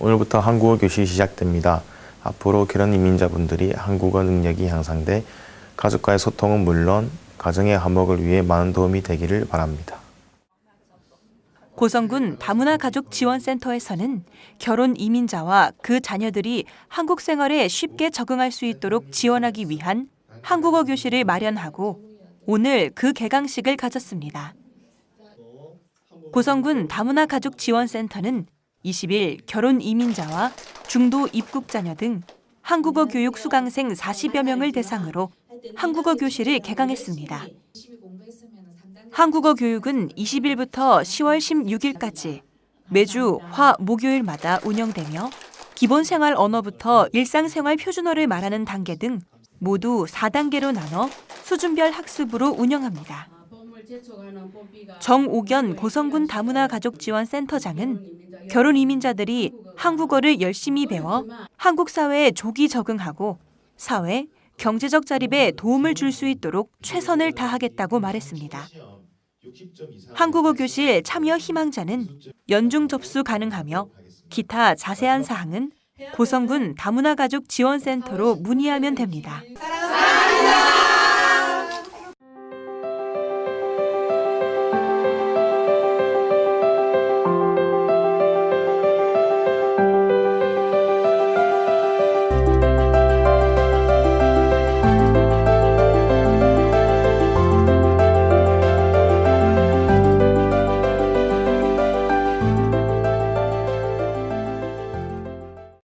오늘부터 한국어 교실이 시작됩니다. 앞으로 결혼 이민자분들이 한국어 능력이 향상돼 가족과의 소통은 물론 가정의 화목을 위해 많은 도움이 되기를 바랍니다. 고성군 다문화 가족 지원센터에서는 결혼 이민자와 그 자녀들이 한국 생활에 쉽게 적응할 수 있도록 지원하기 위한 한국어 교실을 마련하고 오늘 그 개강식을 가졌습니다. 고성군 다문화 가족 지원센터는 20일 결혼 이민자와 중도 입국 자녀 등 한국어 교육 수강생 40여 명을 대상으로 한국어 교실을 개강했습니다. 한국어 교육은 20일부터 10월 16일까지 매주 화, 목요일마다 운영되며 기본 생활 언어부터 일상생활 표준어를 말하는 단계 등 모두 4단계로 나눠 수준별 학습으로 운영합니다. 정옥연 고성군 다문화 가족 지원 센터장은 결혼 이민자들이 한국어를 열심히 배워 한국 사회에 조기 적응하고 사회, 경제적 자립에 도움을 줄 수 있도록 최선을 다하겠다고 말했습니다. 한국어 교실 참여 희망자는 연중 접수 가능하며 기타 자세한 사항은 고성군 다문화 가족 지원센터로 문의하면 됩니다. 사랑합니다.